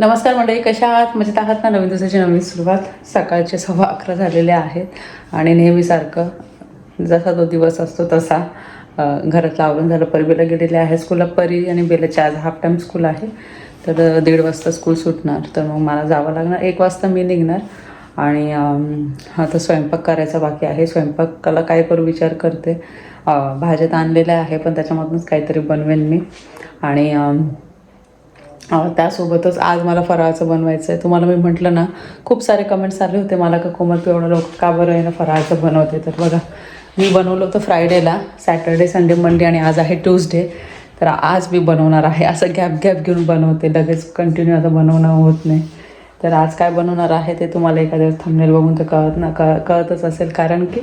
नमस्कार मंडळी कशा आहात? मजेत आहात ना नवीन दिवसाची नवीन सुरुवात? सकाळचे सव्वा अकरा झालेले आहेत आणि नेहमीसारखं जसा तो दिवस असतो तसा घरातलं आवरून झालं परी बेला गेलेले आहे स्कूलला परी आणि बेलाची आज हाफ टाईम स्कूल आहे. तर दीड वाजता स्कूल सुटणार. तर मग मला जावं लागणार. एक वाजता मी निघणार आणि आता स्वयंपाक करायचा बाकी आहे. स्वयंपाकाला काय करू विचार करते. भाज्यात आणलेल्या आहे पण त्याच्यामधूनच काहीतरी बनवेन मी. आणि त्यासोबतच आज मला फराळाचं बनवायचं आहे तुम्हाला मी म्हटलं ना खूप सारे कमेंट्स आले होते मला का कोमल पिवळं लोक का बरं आहे ना फराळाचं बनवते. तर बघा मी बनवलं होतं फ्रायडेला सॅटर्डे संडे मंडे आणि आज आहे ट्यूजडे तर आज मी बनवणार आहे. असं गॅप गॅप घेऊन बनवते. लगेच कंटिन्यू आता बनवणं होत नाही. तर आज काय बनवणार आहे ते तुम्हाला एखाद्या थंबनेल बघून तर कळत ना कळतच असेल. कारण की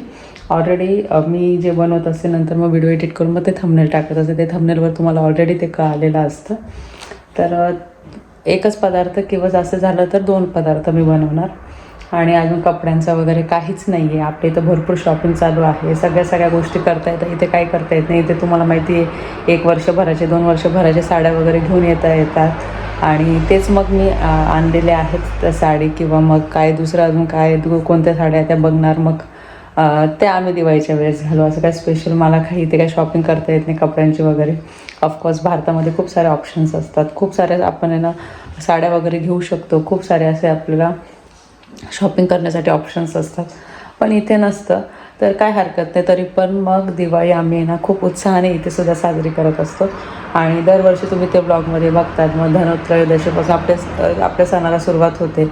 ऑलरेडी मी जे बनवत असते नंतर मग व्हिडिओ एडिट करून मग ते थंबनेल टाकत असते. ते थंबनेलवर तुम्हाला ऑलरेडी ते कळालेलं असतं. तर एकच पदार्थ किंवा जास्त झालं तर दोन पदार्थ मी बनवणार. आणि अजून कपड्यांचा वगैरे काहीच नाही आहे आपल्या इथं भरपूर शॉपिंग चालू आहे. सगळ्या सगळ्या गोष्टी करता येतात. इथे काय करता येत नाही. इथे तुम्हाला माहिती आहे एक वर्षभराचे दोन वर्षभराच्या साड्या वगैरे घेऊन येता येतात. आणि तेच मग मी आणलेले आहेत साडी किंवा मग काय दुसरं अजून काय कोणत्या साड्या त्या बघणार. मग ते आम्ही दिवाळीच्या वेळेस घालू. असं काय स्पेशल मला काही इथे काय शॉपिंग करता येत नाही कपड्यांची वगैरे. ऑफकोर्स भारतामध्ये खूप सारे ऑप्शन्स असतात. खूप साऱ्या आपण आहे ना साड्या वगैरे घेऊ शकतो. खूप सारे असे आपल्याला शॉपिंग करण्यासाठी ऑप्शन्स असतात. पण इथे नसतं. तर काय हरकत नाही. तरी पण मग दिवाळी आम्ही ना खूप उत्साहाने इथे सुद्धा साजरी करत असतो. आणि दरवर्षी तुम्ही ते ब्लॉगमध्ये बघतात. मग धनोत्रयोदशीपासून आपल्या आपल्या सणाला सुरुवात होते.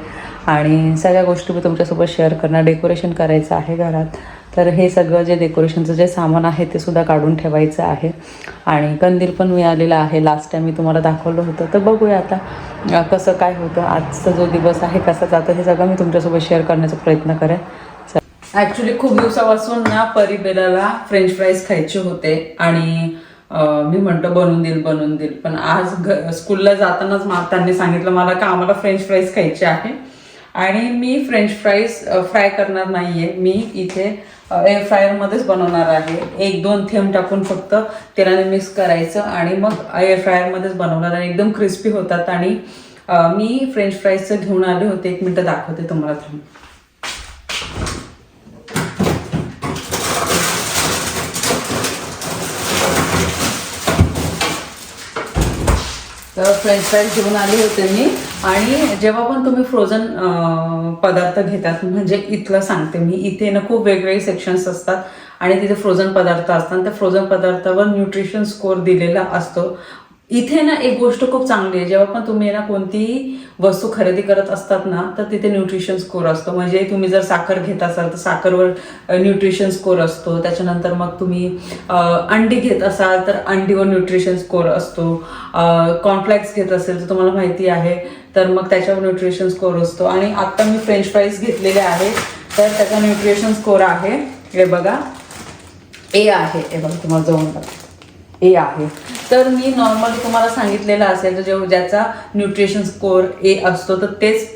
आणि सगळ्या गोष्टी मी तुमच्यासोबत शेअर करणार. डेकोरेशन करायचं आहे घरात. तर हे सगळं जे डेकोरेशनचं जे सामान आहे ते सुद्धा काढून ठेवायचं आहे. आणि कंदील पण मिळालेलं आहे. लास्ट टाईम मी तुम्हाला दाखवलं होतं. तर बघूया आता कसं काय होतं. आजचा जो दिवस आहे कसा जातो हे सगळं मी तुमच्यासोबत शेअर करण्याचा प्रयत्न करेन. ॲक्च्युली खूप दिवसापासून ना परिबेलाला फ्रेंच फ्राईज खायचे होते. आणि मी म्हणतो बनवून देईल बनवून देईल. पण आज घ स्कूलला जातानाच मा त्यांनी सांगितलं मला का आम्हाला फ्रेंच फ्राईज खायचे आहे. आणि मी फ्रेंच फ्राईज फ्राय करणार नाही आहे मी इथे एअर फ्रायरमध्येच बनवणार आहे. एक दोन थेंब टाकून फक्त तेलाने मिक्स करायचं आणि मग एअर फ्रायरमध्येच बनवणार आणि एकदम क्रिस्पी होतात आणि मी फ्रेंच फ्राईजचं घेऊन आले होते. एक मिनटं दाखवते तुम्हाला थांब. तर फ्रेंच फ्राईज घेऊन आले होते मी. आणि जेव्हा पण तुम्ही फ्रोझन पदार्थ घेतात म्हणजे इथलं सांगते मी इथे ना खूप वेगवेगळे सेक्शन्स असतात. आणि तिथे फ्रोझन पदार्थ असतात. त्या फ्रोझन पदार्थावर न्यूट्रिशन स्कोर दिलेला असतो. इथे ना एक गोष्ट खूप चांगली आहे. जेव्हा पण तुम्ही ना कोणतीही वस्तू खरेदी करत असतात ना तर तिथे न्यूट्रिशन स्कोर असतो. म्हणजे तुम्ही जर साखर घेत असाल तर साखरवर न्यूट्रिशन स्कोर असतो. त्याच्यानंतर मग तुम्ही अंडी घेत असाल तर अंडीवर न्यूट्रिशन स्कोर असतो. कॉम्प्लेक्स घेत असेल तर तुम्हाला माहिती आहे. तर मग त्याच्यावर न्यूट्रिशन स्कोर असतो. आणि आत्ता मी फ्रेंच फ्राईज घेतलेले आहे. तर त्याचा न्यूट्रिशन स्कोर आहे. हे बघा. ए आहे. हे बघा तुम्हाला जाऊन बघा. ए आहे. तर मी नॉर्मली तुम्हाला सांगितलेलं असेल तर जेव्हा ज्याचा न्यूट्रिशन स्कोर ए असतो तर तेच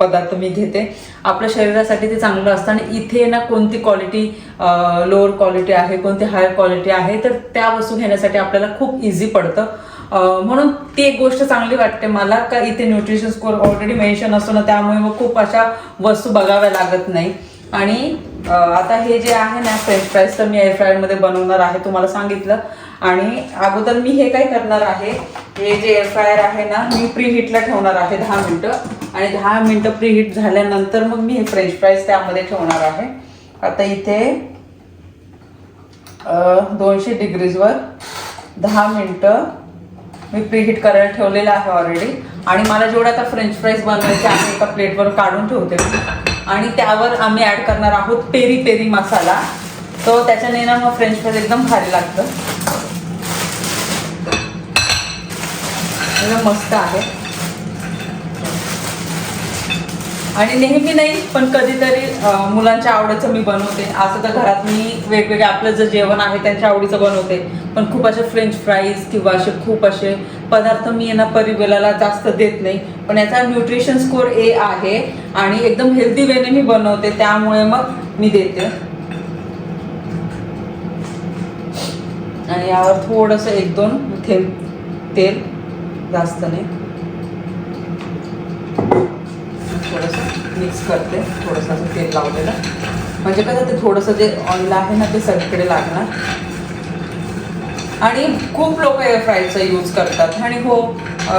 पदार्थ मी घेते. आपल्या शरीरासाठी ते चांगलं असतं आणि इथे ना कोणती क्वालिटी लोअर क्वालिटी आहे कोणती हायर क्वालिटी आहे तर त्या वस्तू घेण्यासाठी आपल्याला खूप इझी पडतं. म्हणून ती एक गोष्ट चांगली वाटते मला का इथे न्यूट्रिशन स्कोर ऑलरेडी मेन्शन असतो ना त्यामुळे मग खूप अशा वस्तू बघाव्या लागत नाही. आणि आता हे जे आहे ना फ्रेंच फ्राईज तर मी एअर फ्रायरमध्ये बनवणार आहे तुम्हाला सांगितलं. आणि अगोदर मी हे काय करणार आहे हे जे एअर फ्रायर आहे ना मी प्रीहीटला ठेवणार आहे दहा मिनटं. आणि दहा मिनटं प्रीहीट झाल्यानंतर मग मी हे फ्रेंच फ्राईज त्यामध्ये ठेवणार आहे. आता इथे दोनशे डिग्रीजवर दहा मिनटं मी प्रीहीट करायला ठेवलेलं आहे ऑलरेडी आणि मला जेवढं आता फ्रेंच फ्राईज बनवायचे आहे एका प्लेटवर काढून ठेवते मी. आणि त्यावर आम्ही ॲड करणार आहोत पेरी पेरी मसाला. तो त्याच्याने ना मग फ्रेंच फ्राईज एकदम भारी लागतं. एकदम मस्त आहे. आणि नेहमी नाही पण कधीतरी मुलांच्या आवडीचं मी बनवते. असं तर घरात मी वेगवेगळे आपलं जे जेवण आहे त्यांच्या आवडीचं बनवते. पण खूप असे फ्रेंच फ्राईज किंवा असे खूप असे पदार्थ मी यांना परिवेलाला जास्त देत नाही. पण याचा न्यूट्रिशन स्कोर ए आहे आणि एकदम हेल्दी वेने मी बनवते त्यामुळे मग मी देते. आणि यावर थोडंसं एक दोन थेंब तेल. जास्त नाही. मिक्स करते. थोडंसं असं तेल लावलेलं. म्हणजे कसं ते थोडंसं जे ऑइल आहे ना ते सगळीकडे लागणार. आणि खूप लोक एअर फ्रायचा यूज करतात. आणि हो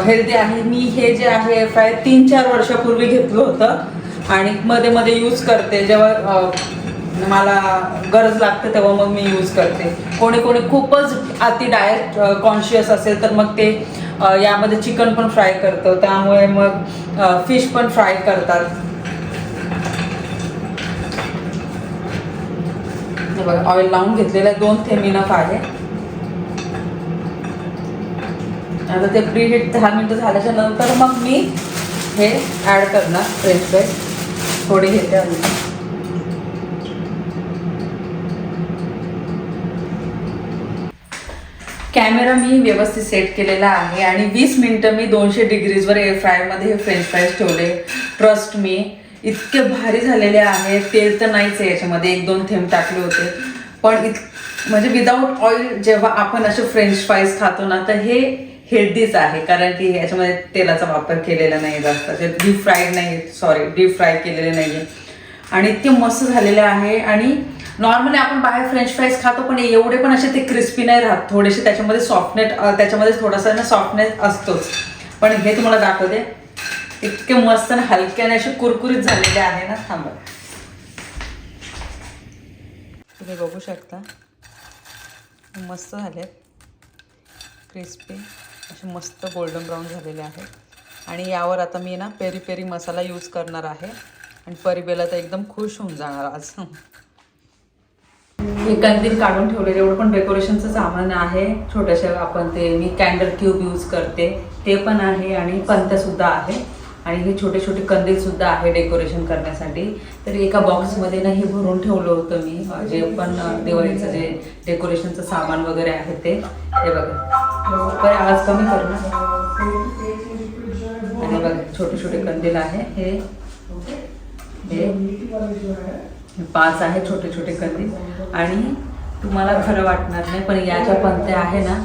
हेल्दी आहे. मी हे जे आहे एअर फ्राय तीन चार वर्षापूर्वी घेतलं होतं. आणि मध्ये मध्ये यूज करते. जेव्हा मला गरज लागते तेव्हा मग मी यूज करते. कोणी कोणी खूपच अति डायट कॉन्शियस असेल तर मग ते यामध्ये चिकन पण फ्राय करतं. त्यामुळे मग फिश पण फ्राय करतात. बघा ऑइल लावून घेतलेलं आहे दोन थेमिनफ आहे आता ते प्री हिट दहा मिनटं झाल्याच्यानंतर मग मी हे ॲड करणार फ्रेंच फ्राईज थोडी घेते आधी कॅमेरा मी व्यवस्थित सेट केलेला आहे आणि वीस मिनटं मी दोनशे डिग्रीजवर एअर फ्रायमध्ये हे फ्रेंच फ्राईज ठेवले. ट्रस्ट मी इतके भारी झालेले आहे तेल तर नाहीच आहे याच्यामध्ये. एक दोन थेंब टाकले होते. पण इत म्हणजे विदाऊट ऑइल जेव्हा आपण असे फ्रेंच फ्राईज खातो ना तर हे हेल्दीच आहे. कारण की याच्यामध्ये तेलाचा वापर केलेला नाही जास्त. ते डीप फ्राईड नाही सॉरी डीप फ्राय केलेले नाही आहे आणि इतके मस्त झालेले आहे. आणि नॉर्मली आपण बाहेर फ्रेंच फ्राईज खातो पण एवढे पण असे ते क्रिस्पी नाही राहत. थोडेसे त्याच्यामध्ये सॉफ्टनेट त्याच्यामध्ये थोडासा ना सॉफ्टनेस असतोच. पण हे तुम्हाला दाखवते. इतके मस्त आणि हलक्याने असे कुरकुरीत झालेले आहे ना. थांबा. तुम्ही बघू शकता. मस्त झालेत क्रिस्पी असे मस्त गोल्डन ब्राऊन झालेले आहेत आणि यावर आता मी ना पेरी पेरी मसाला यूज करणार आहे. आणि परिबेला तर एकदम खुश होऊन जाणार आज. हे कंदील काढून ठेवलेले एवढं पण डेकोरेशनचं सामान आहे. छोट्याशा आपण ते मी कॅन्डल ट्यूब यूज करते. ते पण आहे आणि पंत्या आहे. आणि हे छोटे छोटे कंदीलसुद्धा आहे डेकोरेशन करण्यासाठी. तर एका बॉक्समध्ये ना हे भरून ठेवलं होतं मी. जे पण दिवाळीचं जे डेकोरेशनचं सामान वगैरे आहे ते. हे बघा. बरं आवाज कमी करू ना. आणि बघा छोटे छोटे कंदील आहे. हे. पाच आहे छोटे छोटे कंदील आणि तुम्हाला खरं वाटणार नाही पण या ज्या पंत्या आहे ना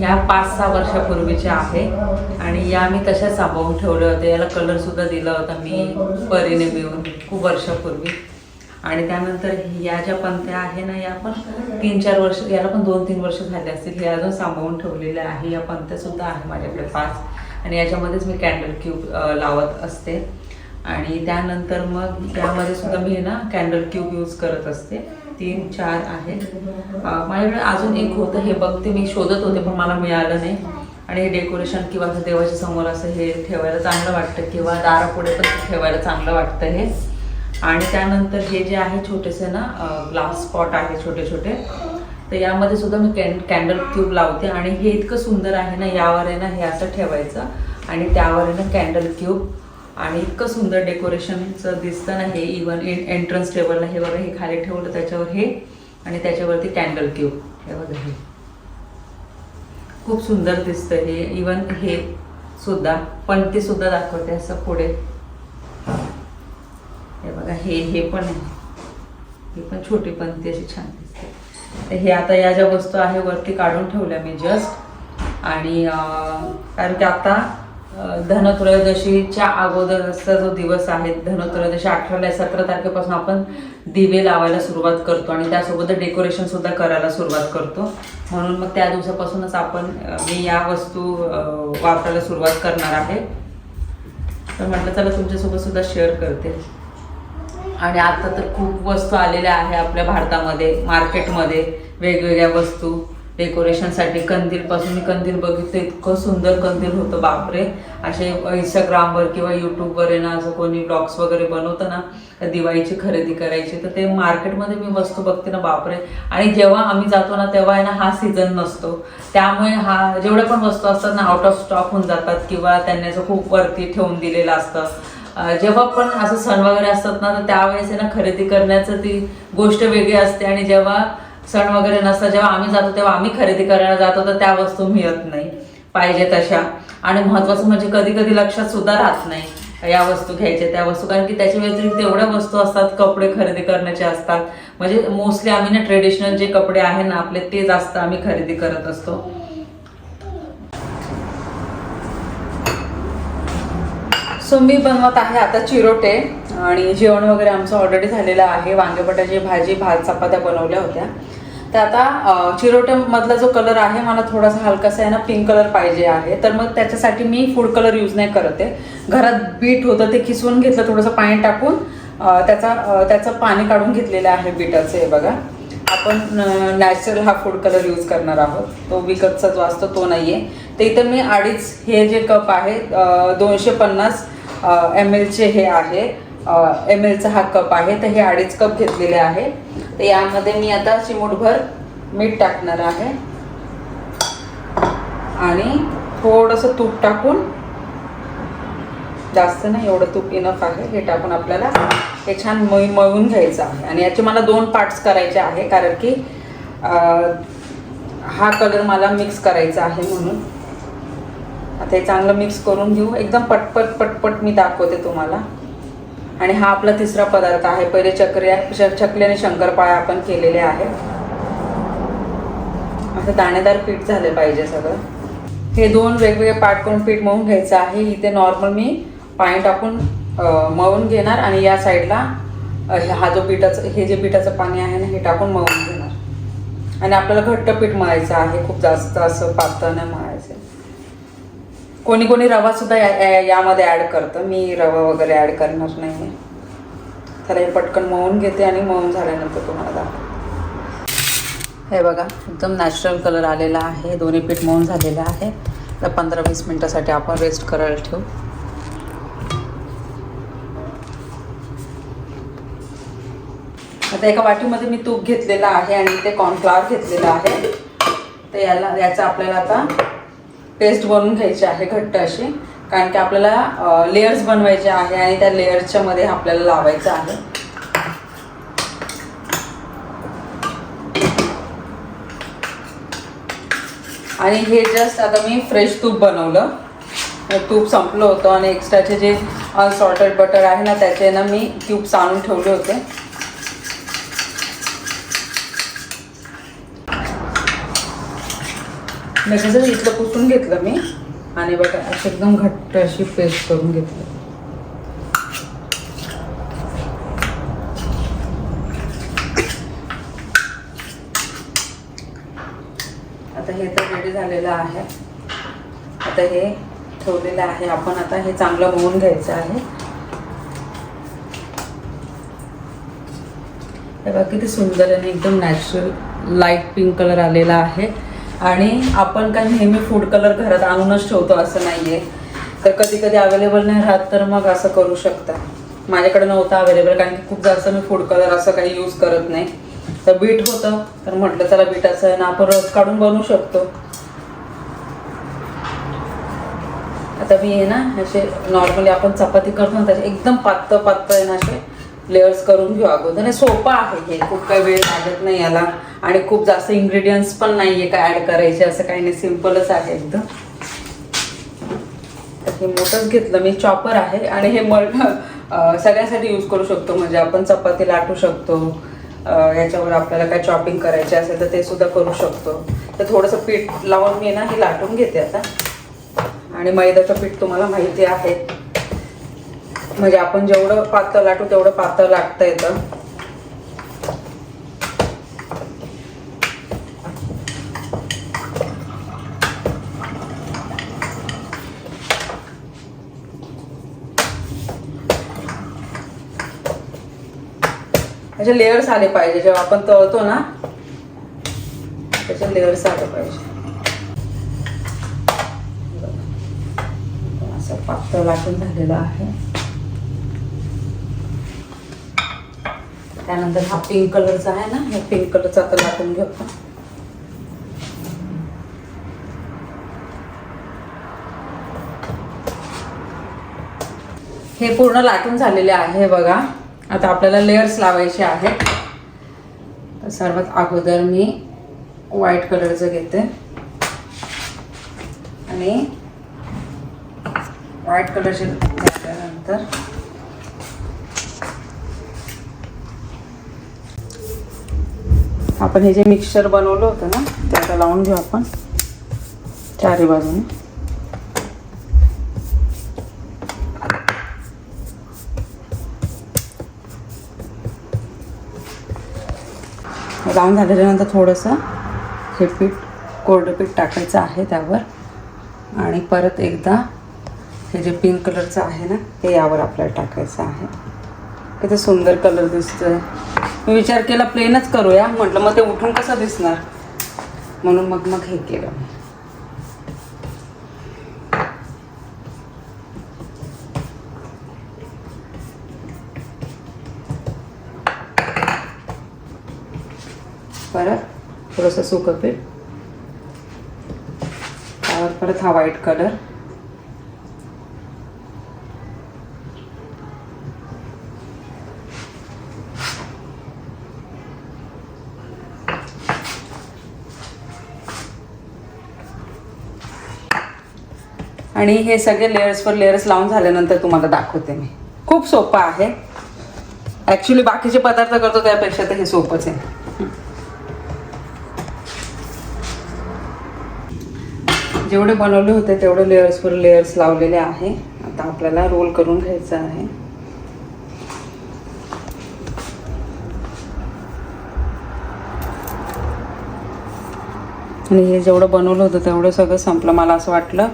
या पाच सहा वर्षापूर्वीच्या आहे. आणि या मी तशा साबवून ठेवल्या होत्या. याला कलर सुद्धा दिला होता मी परीने मिळून खूप वर्षापूर्वी. आणि त्यानंतर या ज्या पंत्या आहे ना या पण तीन चार वर्ष याला पण दोन तीन वर्ष झाले असतील. हे अजून सांभाळून ठेवलेल्या आहे. या पंत्यासुद्धा आहे माझ्याकडे पाच. आणि याच्यामध्येच मी कॅन्डल क्यूब लावत असते. आणि त्यानंतर मग त्यामध्ये सुद्धा मी ना कॅन्डल क्यूब यूज करत असते. तीन चार आहे. माझ्याकडे अजून एक होतं हे बघते मी शोधत होते पण मला मिळालं नाही. आणि हे डेकोरेशन किंवा असं देवाच्या समोर असं हे ठेवायला चांगलं वाटतं किंवा दारापुढे पण ठेवायला चांगलं वाटतं हे. आणि त्यानंतर हे जे आहे छोटेसे ना ग्लास स्पॉट आहे छोटे छोटे तर यामध्ये सुद्धा मी कॅन कॅन्डल क्यूब लावते. आणि हे इतकं सुंदर आहे ना यावर आहे ना हे असं ठेवायचं. आणि त्यावर आहे ना कॅन्डल क्यूब आणि इतकं सुंदर डेकोरेशनचं दिसतं ना हे इवन एंट्रन्स टेबलला हे बघा हे खाली ठेवलं त्याच्यावर हे आणि त्याच्यावरती कॅन्डल क्यूब हे बघा हे. खूप सुंदर दिसतं हे. इवन हे सुद्धा पण ते सुद्धा दाखवते असं पुढे. हे बघा हे हे पण आहे. हे पण छोटी पण ती अशी छान दिसते. तर हे आता या ज्या वस्तू आहे वरती काढून ठेवल्या मी जस्ट आणि कारण की आता धनत्रयोदशीच्या अगोदरचा जो दिवस आहे धनत्रयोदशी अठराला सतरा तारखेपासून आपण दिवे लावायला सुरुवात करतो आणि त्यासोबत डेकोरेशन सुद्धा करायला सुरुवात करतो. म्हणून मग त्या दिवसापासूनच आपण मी या वस्तू वापरायला सुरुवात करणार आहे. तर म्हटलं चला तुमच्यासोबत सुद्धा शेअर करते. आणि आता तर खूप वस्तू आलेल्या आहे आपल्या भारतामध्ये मार्केटमध्ये वेगवेगळ्या वस्तू. डेकोरेशनसाठी कंदीलपासून मी कंदील बघितलं इतकं सुंदर कंदील होतं बापरे. असे इंस्टाग्रामवर किंवा यूट्यूबवर आहे ना असं कोणी ब्लॉग्स वगैरे बनवतं ना दिवाळीची खरेदी करायची तर ते मार्केटमध्ये मी वस्तू बघते ना बापरे. आणि जेव्हा आम्ही जातो ना तेव्हा आहे ना हा सीझन नसतो. त्यामुळे हा जेवढ्या पण वस्तू असतात ना आउट ऑफ स्टॉक होऊन जातात किंवा त्यांनी असं खूप वरती ठेवून दिलेलं असतं. जेव्हा पण असं सण वगैरे असतात ना तर त्यावेळेस आहे ना खरेदी करण्याचं ती गोष्ट वेगळी असते. आणि जेव्हा सण वगैरे नसतात जेव्हा आम्ही जातो तेव्हा आम्ही खरेदी करायला जातो तर त्या वस्तू मिळत नाही. पाहिजे तशा. आणि महत्वाचं म्हणजे कधी कधी लक्षात सुद्धा राहत नाही या वस्तू घ्यायच्या त्या वस्तू. कारण की त्याच्या व्यतिरिक्त एवढ्या वस्तू असतात कपडे खरेदी करण्याचे असतात. म्हणजे मोस्टली आम्ही ना ट्रेडिशनल जे कपडे आहे ना आपले ते जास्त आम्ही खरेदी करत असतो. सो मी बनवत आहे आता चिरोटे. आणि जेवण वगैरे आमचं ऑलरेडी झालेलं आहे. वांगे बटाची भाजी भात चपात्या बनवल्या होत्या. तर आता चिरोट्यामधला जो कलर आहे मला थोडासा हलकासा आहे ना पिंक कलर पाहिजे आहे. तर मग त्याच्यासाठी मी फूड कलर यूज नाही करत आहे. घरात बीट होतं ते किसून घेतलं थोडंसं पाणी टाकून त्याचा त्याचं पाणी काढून घेतलेलं आहे बीटाचं हे बघा. आपण नॅचरल हा फूड कलर यूज करणार आहोत. तो विकतचा जो असतो तो नाही आहे तर इथं मी अडीच हे जे कप आहे दोनशे पन्नास एम एलचे हे आहे. एम एलचा हा कप आहे. तर हे अडीच कप घेतलेले आहे. तर यामध्ये मी आता चिमूटभर मीठ टाकणार आहे. आणि थोडंसं तूप टाकून जास्त नाही एवढं तूप इनफ आहे. हे टाकून आपल्याला हे छान मळी मळून घ्यायचं आहे. आणि याचे मला दोन पार्ट्स करायचे आहे. कारण की हा कलर मला मिक्स करायचा आहे म्हणून. आता हे चांगलं मिक्स करून घेऊ. एकदम पटपट पटपट मी दाखवते तुम्हाला. आणि हा आपला तिसरा पदार्थ आहे. पहिले चक्र्या चकल्याने शंकरपाळ्या आपण केलेले आहे असं दाणेदार पीठ झाले पाहिजे सगळं. हे दोन वेगवेगळे पार्ट करून पीठ मळून घ्यायचं आहे. इथे नॉर्मल मी पाणी टाकून मळून घेणार आणि या साईडला हा जो पिठाचं हे जे पिठाचं पाणी आहे ना हे टाकून मळून घेणार. आणि आपल्याला घट्ट पीठ मळायचं आहे. खूप जास्त असं पातळ नाही मळायचं. कोणी कोणी रवा सुद्धा या- यामध्ये ॲड करतं. मी रवा वगैरे ॲड करणार नाही आहे त्याला हे पटकन मळून घेते आणि मळून झाल्यानंतर तुम्हाला दाखवते. हे बघा एकदम नॅचरल कलर आलेला आहे. दोन्ही पीठ मळून झालेलं आहे तर पंधरा वीस मिनटासाठी आपण रेस्ट करायला ठेवू. आता एका वाटीमध्ये मी तूप घेतलेलं आहे आणि ते कॉर्नफ्लॉवर घेतलेलं आहे. तर याला याचा आपल्याला आता पेस्ट बनवून घ्यायची आहे घट्ट अशी. कारण की आपल्याला लेयर्स बनवायचे आहे आणि त्या लेयर्सच्या मध्ये आपल्याला लावायचं आहे. आणि हे जस्ट आता मी फ्रेश तूप बनवलं. तूप संपलं होतं आणि एक्स्ट्राचे जे अनसॉल्टेड बटर आहे ना त्याचे ना मी क्यूब्स आणून ठेवले होते. लगेचच इथलं पुसून घेतलं मी. आणि बघा अशी एकदम घट्ट अशी पेस्ट करून घेतली. आता हे तर रेडी झालेलं आहे. आता हे ठेवलेलं आहे आपण. आता हे चांगलं होऊन घ्यायचं आहे. हे बघा किती सुंदर आणि एकदम नॅचरल लाइट पिंक कलर आलेला आहे. आणि आपण काय नेहमी फूड कलर घरात आणूनच ठेवतो असं नाही आहे तर कधी कधी अवेलेबल नाही राहत तर मग असं करू शकता. माझ्याकडे नव्हतं अवेलेबल कारण की खूप जास्त मी फूड कलर असं काही यूज करत नाही. तर बीट होतं तर म्हटलं चला बीटाचं आहे ना आपण रस काढून बनवू शकतो. आता मी आहे ना असे नॉर्मली आपण चपाती करतो ना त्याचे एकदम पातळ पातळ आहे ना असे. लेअर्स करून घेऊ अगोदर. आणि सोपं आहे हे. खूप काही वेळ लागत नाही याला. आणि खूप जास्त इन्ग्रेडियंट्स पण नाही आहे काय ॲड करायचे असं काही नाही. सिम्पलच आहे एकदम. हे मोठंच घेतलं. मी चॉपर आहे. आणि हे मळ सगळ्यासाठी यूज करू शकतो. म्हणजे आपण चपाती लाटू शकतो. याच्यावर आपल्याला काय चॉपिंग करायचे असेल तर ते सुद्धा करू शकतो. तर थोडंसं पीठ लावून मी ना हे लाटून घेते आता. आणि मैद्याचं पीठ तुम्हाला माहिती आहे. म्हणजे आपण जेवढं पातळ लाटू तेवढं पातळ लाटता येतं. त्याचे लेअर्स आले पाहिजे जेव्हा आपण तळतो ना त्याचे लेअर्स आले पाहिजे. असं पातळ लाटून झालेलं आहे. त्यानंतर हा पिंक कलरचा आहे ना हे पिंक कलरचा आता लाटून घेऊ हे पूर्ण लाटून झालेले आहे बघा. आता आपल्याला लेयर्स लावायचे आहेत. तर सर्वात अगोदर मी व्हाईट कलरचं घेते. आणि व्हाईट कलरचे घेतल्यानंतर आपण हे जे मिक्सर बनवलं होतं ना ते आता लावून घेऊ आपण. चारी बाजूने. लावून झाल्याच्यानंतर थोडंसं हे पीठ कोरडं पीठ टाकायचं आहे त्यावर. आणि परत एकदा हे जे पिंक कलरचं आहे ना ते यावर आपल्याला टाकायचं आहे. किती सुंदर कलर दिसतोय. मी विचार केला प्लेनच करूया. म्हटलं मग ते उठून कसं दिसणार? म्हणून मग मग हे केलं. परत थोडंसं सुकं पीठ. त्यावर परत हा व्हाईट कलर आणि हे सगळे लेयर्सवर लेयर्स लावून झाल्यानंतर तुम्हाला दाखवते मी. खूप सोपं आहे. ॲक्च्युली बाकीचे पदार्थ करतो त्यापेक्षा तर हे सोपंच आहे. जेवढे बनवले होते तेवढे लेयर्सवर लेयर्स लावलेले आहे. आता आपल्याला रोल करून घ्यायचं आहे. आणि हे जेवढं बनवलं होतं तेवढं सगळं संपलं मला असं वाटलं.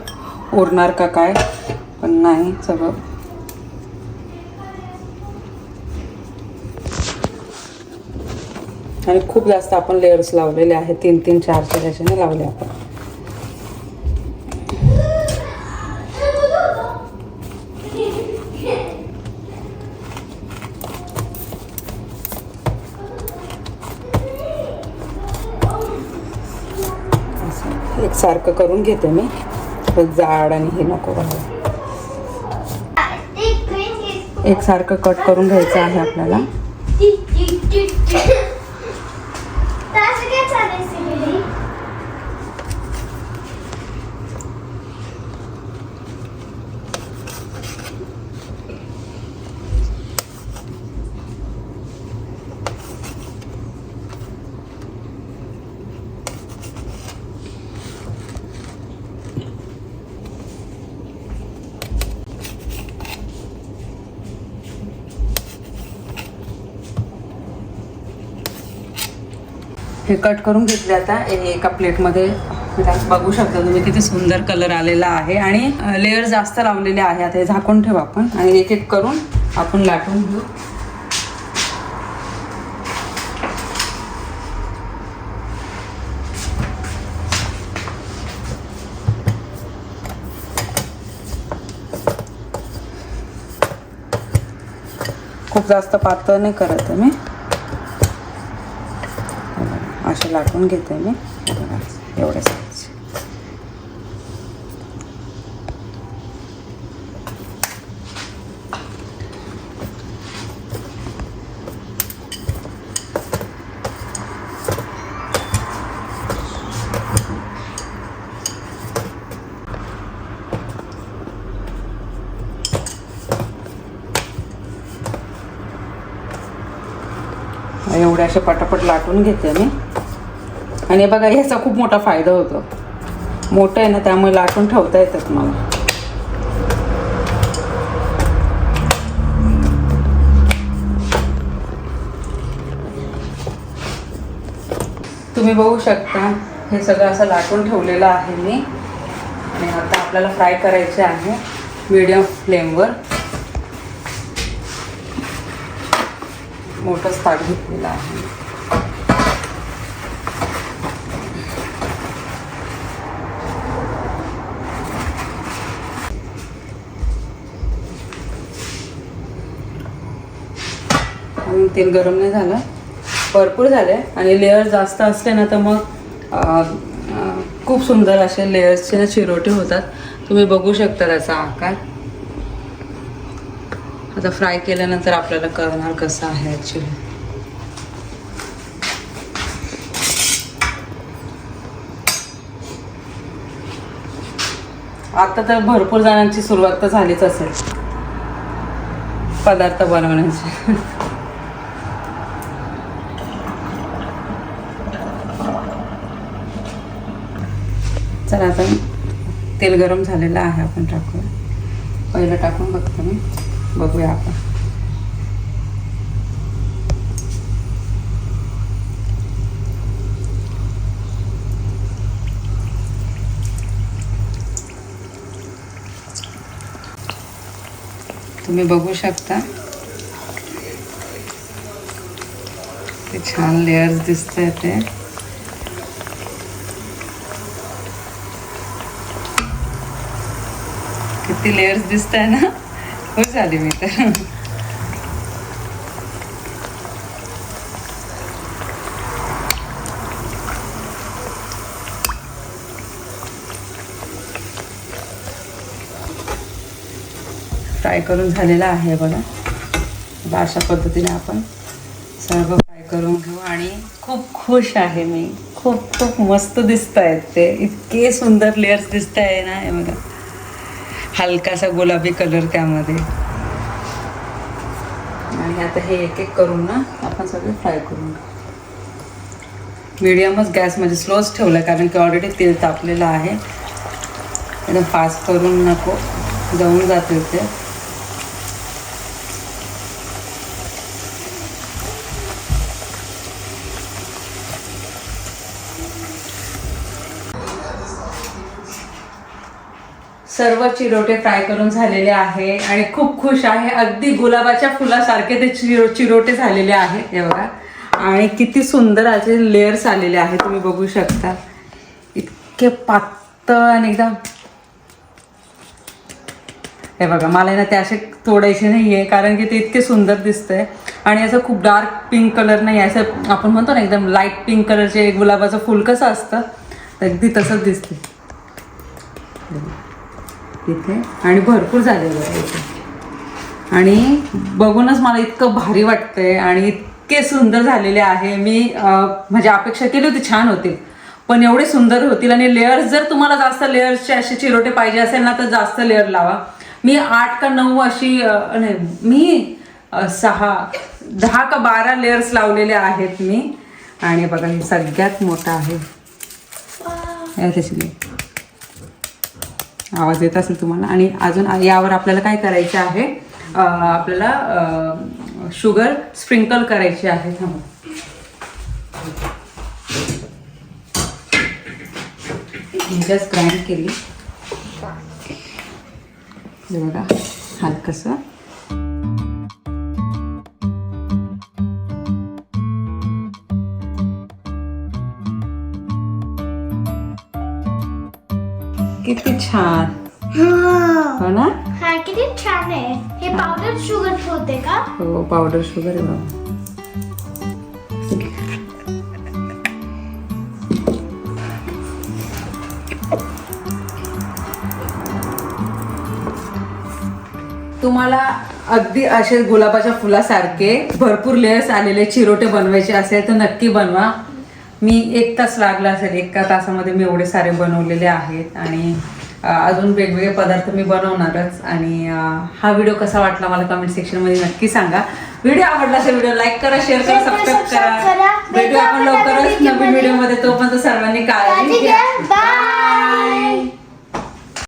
उरणार का काय? पण नाही सगळं. आणि खूप जास्त आपण लेयर्स लावलेले आहेत. तीन तीन चार चार याच्याने लावले आपण. असं. एकसारखं करून घेते मी. पण जाड आणि हे नको व्हायला एकसारखं कट करून घ्यायचं आहे आपल्याला. हे कट करून घेतले आता. एका प्लेटमध्ये बघू शकता तुम्ही किती सुंदर कलर आलेला आहे. आणि लेअर जास्त लावलेले आहे. आता हे झाकून ठेवू आपण. आणि एक एक करून आपण लाटून घेऊ. खूप जास्त पातळ नाही करत मी. असे लाटून घेते मी एवढे साईज एवढे असे पटापट लाटून घेते मी आणि बघा ह्याचा खूप मोठा फायदा होतो. मोठं आहे ना त्यामुळे लाटून ठेवता येतात मला. तुम्ही बघू शकता हे सगळं असं लाटून ठेवलेलं आहे मी. आणि आता आपल्याला फ्राय करायचे आहे मिडियम फ्लेमवर मोठंच ताट घेतलेलं आहे. तेल गरम नाही झालं. भरपूर झाले आणि लेअर जास्त असले ना तर मग खूप सुंदर असे लेअर्सचे चिरोटे होतात. तुम्ही बघू शकता त्याचा आकार. आता फ्राय केल्यानंतर आपल्याला कळणार कसं आहे ॲक्च्युली आता तर भरपूर जणांची सुरुवात तर झालीच असेल. पदार्थ बनवण्याची. आता तेल गरम झालेलं आहे आपण टाकूया पहिलं टाकून बघतो मी. बघूया आपण. तुम्ही बघू शकता. ते छान लेयर्स दिसत आहेत ते. किती लेअर्स दिसत आहे ना? हो झाली मी तर. फ्राय करून झालेला आहे बघा. अशा पद्धतीने आपण सर्व फ्राय करून घेऊ आणि खूप खुश आहे मी. खूप खूप मस्त दिसत आहेत ते. इतके सुंदर लेअर्स दिसत आहे ना हे बघा. हलकासा गुलाबी कलर त्यामध्ये. आणि आता हे एक एक करून ना आपण सगळे फ्राय करून मिडियमच गॅस म्हणजे स्लोच ठेवलं कारण की ऑलरेडी तेल तापलेलं आहे. एकदम फास्ट करून नको जळून जाते ते. सर्व चिरोटे फ्राय करून झालेले आहे आणि खूप खुश आहे. अगदी गुलाबाच्या फुलासारखे ते चिरो चिरोटे झालेले आहे हे बघा. आणि किती सुंदर असे लेअर्स आलेले आहेत तुम्ही बघू शकता. इतके पातळ आणि एकदम हे बघा मला ना ते असे तोडायचे नाही आहे कारण की ते इतके सुंदर दिसतंय. आणि असं खूप डार्क पिंक कलर नाही आहे असं आपण म्हणतो ना एकदम लाइट पिंक कलरचे गुलाबाचं फुल कसं असतं अगदी तसंच दिसते इथे आणि भरपूर झालेलं आणि बघूनच मला इतकं भारी वाटतंय आणि इतके सुंदर झालेले आहे. मी म्हणजे अपेक्षा केली होती छान होतील. पण एवढे सुंदर होतील आणि लेअर्स जर तुम्हाला जास्त लेअर्सचे असे चिरोटे पाहिजे असेल ना तर जास्त लेअर लावा. मी आठ का नऊ अशी नाही मी सहा दहा का बारा लेअर्स लावलेले आहेत मी. आणि बघा हे सगळ्यात मोठं आहे. त्याची. आवाज येत असेल तुम्हाला. आणि अजून यावर आपल्याला काय करायचं आहे? आपल्याला शुगर स्प्रिंकल करायची आहे. थांबा. जस्ट ग्राइंड केली. बघा हलकसं. किती छान. हो. ना? हा किती छान आहे. हे पावडर शुगर होते का? हो पावडर शुगर आहे बाबा तुम्हाला अगदी असे गुलाबाच्या फुलासारखे भरपूर लेयर्स आलेले चिरोटे बनवायचे असेल तर नक्की बनवा. मी एक तास लागला असेल एका तासामध्ये मी एवढे सारे बनवलेले आहेत आणि अजून वेगवेगळे पदार्थ मी बनवणारच आणि हा व्हिडिओ कसा वाटला मला कमेंट सेक्शनमध्ये नक्की सांगा. व्हिडिओ आवडला असेल व्हिडिओ लाईक करा शेअर करा सबस्क्राईब करा. भेटूया आपण भेटू आपण लवकरच नवीन व्हिडिओमध्ये तोपर्यंत सर्वांनी काळजी घ्या.